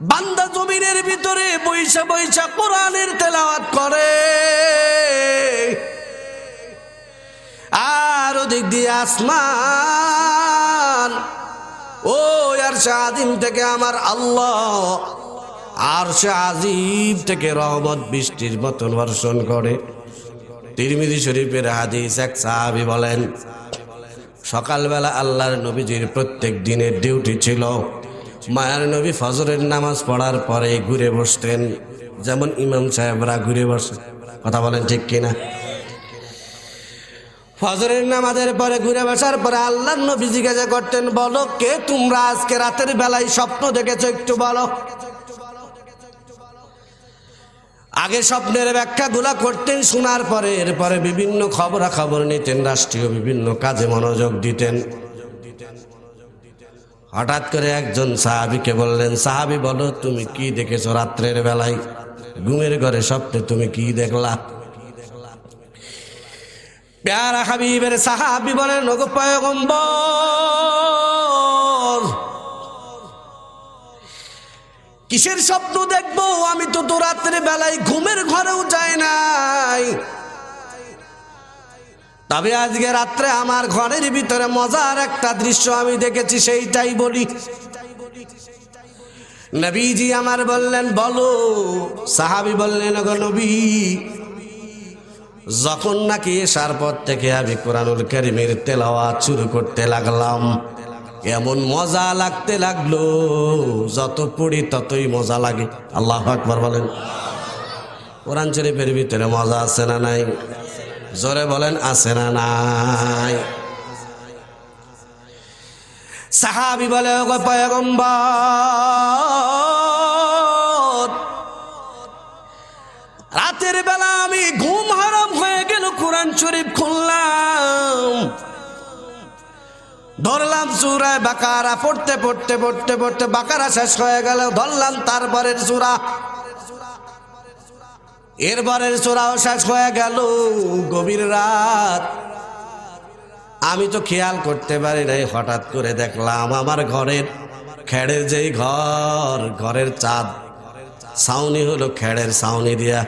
বান্দা জমিনের ভিতরে বৈশা বৈশা কোরআনের তেলাওয়াত করে। আর ওদিক দিয়ে আসমান। ও আর শাহিম থেকে আমার আল্লাহ। আর আজিব থেকে রহমত বৃষ্টির মতন বর্ষণ করে। তিরমিজি শরীফের হাদিস এক সাহাবি বলেন, সকালবেলা আল্লাহর নবীজির প্রত্যেক দিনের ডিউটি ছিল। মায়ার নবী ফজরের নামাজ পড়ার পরে ঘুরে বসতেন। যেমন ইমাম সাহেবরা ঘুরে বসে। কথা বলেন ঠিক কিনা? ফজরের নামাজের পরে ঘুরে বসার পরে আল্লাহ নবী জিজ্ঞাসা করতেন, বলো, কে তোমরা আজকে রাতের বেলায় স্বপ্ন দেখেছ একটু বলো? আগে স্বপ্নের ব্যাখ্যাগুলা করতেন, শোনার পরে এরপরে বিভিন্ন খবরাখবর নিতেন, রাষ্ট্রীয় বিভিন্ন কাজে মনোযোগ দিতেন। হঠাৎ করে একজন সাহাবিকে বললেন, সাহাবি, বলো, তুমি কি দেখেছ রাত্রের বেলায়? ঘুমের ঘরে স্বপ্নে তুমি কি দেখলা? প্যারা হাবিবের সাহাবি বলেন, ওগো কিসের স্বপ্ন দেখব? আমি তো তো রাত্রে বেলায় ঘুমের ঘরেও যাই নাই। তবে আজকে রাত্রে আমার ঘরের ভিতরে মজার একটা দৃশ্য আমি দেখেছি, সেইটাই বলি। নবীজি আমার বললেন, বলো। সাহাবি বললেন, ওগো নবী, যখন নাকি এসার পর থেকে আমি কোরআনুল করিমের তেলাওয়াত শুরু করতে লাগলাম, এমন মজা লাগতে লাগল, যত পড়ি ততই মজা লাগে। আল্লাহ আকবর বলেন। কোরআন শরীফের ভিতরে মজা আছে না নাই? জোরে বলেন, আছে না নাই? সাহাবি বলে রাতের বেলা আমি ঘুম হারাম হয়ে গেল, কোরআন শরীফ খুললাম। ধরলাম সুরায় বাকারা, পড়তে পড়তে পড়তে পড়তে বাকারা শেষ হয়ে গেল, ধরলাম তারপরের সুরা এরপরের চোরাও শেষ হয়ে গেল, গভীর রাত। আমি তো খেয়াল করতে পারি নাই, হঠাৎ করে দেখলাম আমার ঘরের খেড়ের যেই ঘর, ঘরের চাঁদ। ছাউনি হলো খেড়ের ছাউনি দিয়া।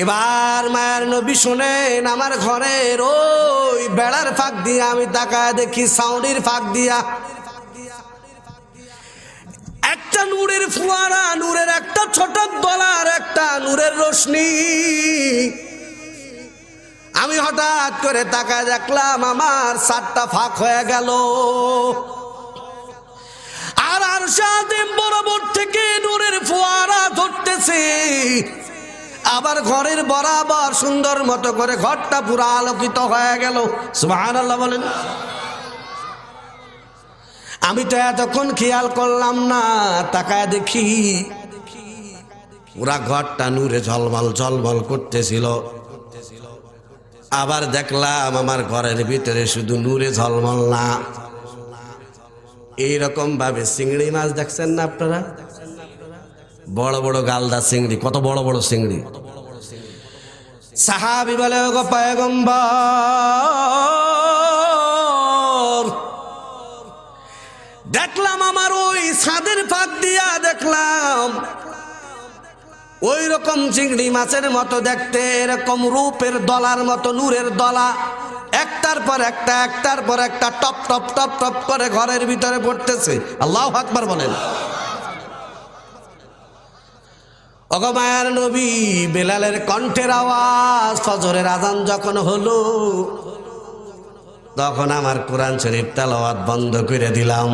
এবার মায়ের নবী শোনেন আমার ঘরের, ওই বেড়ার ফাঁক দিয়ে আমি তাকায় দেখি সাউনির ফাঁক দিয়া। একটা নূরের ফুয়ারা একটা ছোট দলার একটা নূরের রশ্মি আমি হঠাৎ করে তাকায় দেখলাম আমার সাতটা ফাঁক হয়ে গেল। আর আর সাদিম বরাবর থেকে নূরের ফোয়ারা ধরতেছে। আবার ঘরের বরাবর সুন্দর মতো করে ঘরটা পুরো আলোকিত হয়ে গেল। সুহান আল্লাহ বলেন। আমি তো এতক্ষণ খেয়াল করলাম না, তাকায় দেখি পুরা ঘরটা নূরে ঝলমল ঝলমল করতেছিল। আবার দেখলাম আমার ঘরের ভিতরে শুধু নূরে ঝলমল না। এইরকম ভাবে চিংড়ি মাছ দেখছেন না আপনারা? বড় বড় গালদা চিংড়ি, কত বড় বড় চিংড়ি। সাহাবি বলে গো দেখলাম আমার ওই ছাদের ফাঁক দিয়া ওই রকম চিংড়ি মাছের মতো দেখতে, এরকম রূপের দলার মতো, নূরের দলা। একটার পর একটা, একটার পর একটা, টপ টপ টপ টপ করে ঘরের ভিতরে পড়তেছে। আল্লাহ আকবার বলেন। অগমায়ার নবী, বেলালের কণ্ঠের আওয়াজ, ফজরের আজান যখন হলো, তখন আমার কোরআন শরীফ তেলাওয়াত বন্ধ করে দিলাম।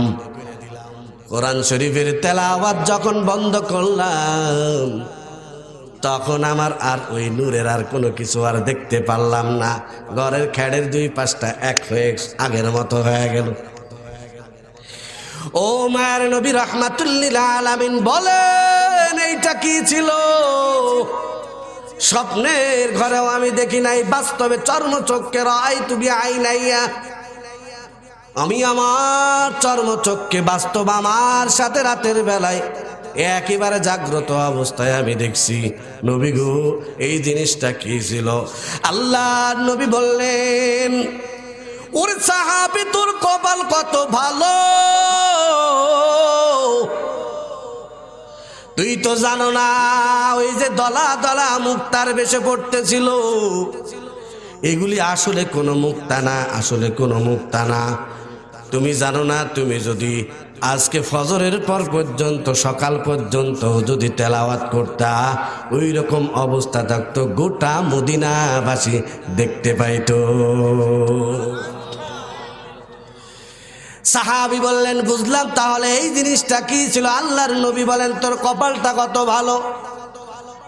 কোরআন শরীফের তেলাওয়াত যখন বন্ধ করলাম তখন আমার আর ওই নূরের আর কোনো কিছু আর দেখতে পারলাম না। ঘরের খেড়ের দুই পাশটা এক হয়ে আগের মতো হয়ে গেল। ও মায়ের নবী রহমাতুল্লিল আলামিন বলেন, এইটা কি ছিল? স্বপ্নের ঘরেও আমি দেখি নাই, বাস্তবে চর্ম চোখকে রাই তুমি আই নাইয়া। আমি আমার চর্ম চোখকে বাস্তব আমার সাথে রাতের বেলায় একেবারে জাগ্রত অবস্থায় আমি দেখছি, নবী গো, এই জিনিসটা কি ছিল? আল্লাহ নবী বললেন, ওর সাহাবি, তোর কপাল কত ভালো? তুই তো জানো না, ওই যে দলা দলা মুক্তার বেশে পড়তেছিল। এগুলি আসলে কোনো মুক্তা না, আসলে কোনো মুক্তা না। তুমি জানো না, তুমি যদি আজকে ফজরের পর পর্যন্ত, সকাল পর্যন্ত যদি তেলাওয়াত করতা ওই রকম অবস্থা থাকতো, গোটা মদিনাবাসী দেখতে পাইতো। সাহাবি বললেন, বুঝলাম, তাহলে এই জিনিসটা কি ছিল? আল্লাহর নবী বলেন, তোর কপালটা কত ভালো?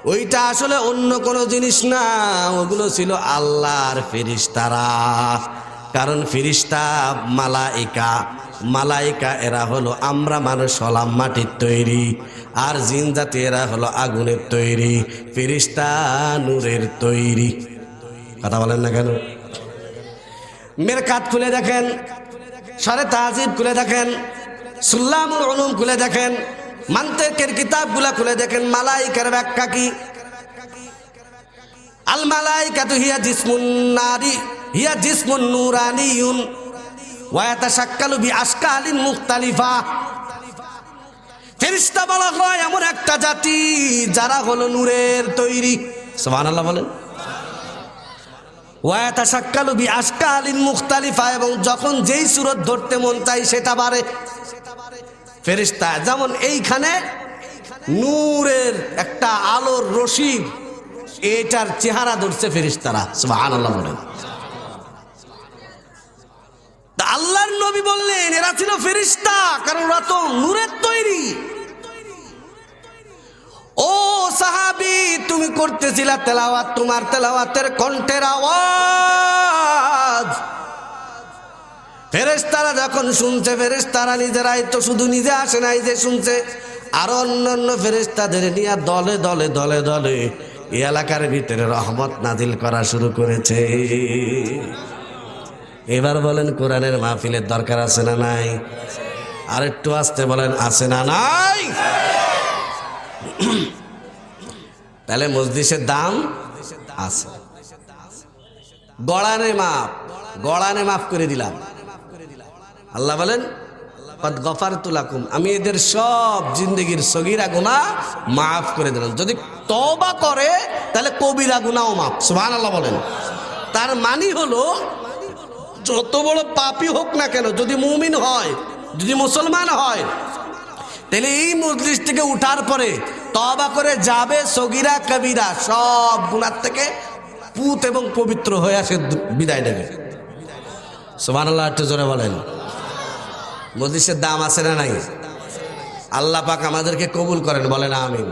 ওইটা আসলে অন্য কোনো জিনিস না, ওগুলো ছিল আল্লাহর ফিরিস্তারা কারণ ফিরিস্তা, মালাইকা মালাইকা এরা হলো আমরা মানুষ হলাম মাটির তৈরি, আর জিন জাতি এরা হলো আগুনের তৈরি, ফিরিস্তা নূরের তৈরি। কথা বলেন না কেন? মেরকাত খুলে দেখেন, সারে তাজিব খুলে দেখেন, সুল্লামুল উলুম খুলে দেখেন, মান্তেকের কিতাবগুলা খুলে দেখেন, মালাইকার ব্যাখ্যা কি? আল মালাইকা তো হিয়া জিসমুন নারী। হিয়া জিসমুন নুরানিয়ুন ওয়ায়াতা শাক্কালু বি আশকালিন মুখতালিফা। ফেরিস্তা বলা হয়, এমন একটা জাতি যারা হলো নূরের তৈরি। সুবহানাল্লাহ বলেন। ওয়াতা সাক্কালু বি আশকালিন মুখতালিফা, এবং যখন যেই সুরত ধরতে মন চাই সেটা বাড়ে। ফেরিস্তা, যেমন এইখানে নূরের একটা আলোর রশিদ এটার চেহারা ধরছে ফেরিস্তারা, সুবহানাল্লাহ বলেন তা আল্লাহর নবী বললেন, এরা ছিল ফেরিস্তা, কারণ ওরা তো নূরের তৈরি। ও সাহাবি, তুমি করতেছিলা তেলাওয়াত, তোমার তেলাওয়াতের কণ্ঠের আওয়াজ। ফেরেশতারা যখন শুনছে, ফেরেশতারা নিজেরাই তো শুধু নিজে আসে নাই যে শুনছে, আর অন্যান্য ফেরেশতাদের নিয়ে দলে দলে দলে দলে এই এলাকার ভিতরে রহমত নাজিল করা শুরু করেছে। এবার বলেন কোরআনের মাহফিলের দরকার আছে না নাই? আর একটু আসতে বলেন, আছে না নাই? তাহলে মসজিদের দাম আছে। গড়ানে মাপ, গড়ানে মাফ করে দিলাম। আল্লাহ বলেন গফার তুলাকুম আমি এদের সব জিন্দগির সগিরা গুণা মাফ করে দিলাম। যদি তবা করে, তাহলে কবিরা গুণাও মাফ। সুবহান আল্লাহ বলেন। তার মানি হলো যত বড় পাপই হোক না কেন, যদি মুমিন হয়, যদি মুসলমান হয়, তাহলে এই মজলিস থেকে উঠার পরে তবা করে যাবে সগিরা, কবিরা, সব গুণার থেকে পুত এবং পবিত্র হয়ে আসে বিদায় নেবে। সোমান আল্লাহ একটু জোরে বলেন। মজলিসের দাম আছে না নাই? আল্লাহ পাক আমাদেরকে কবুল করেন, বলেন আমিন।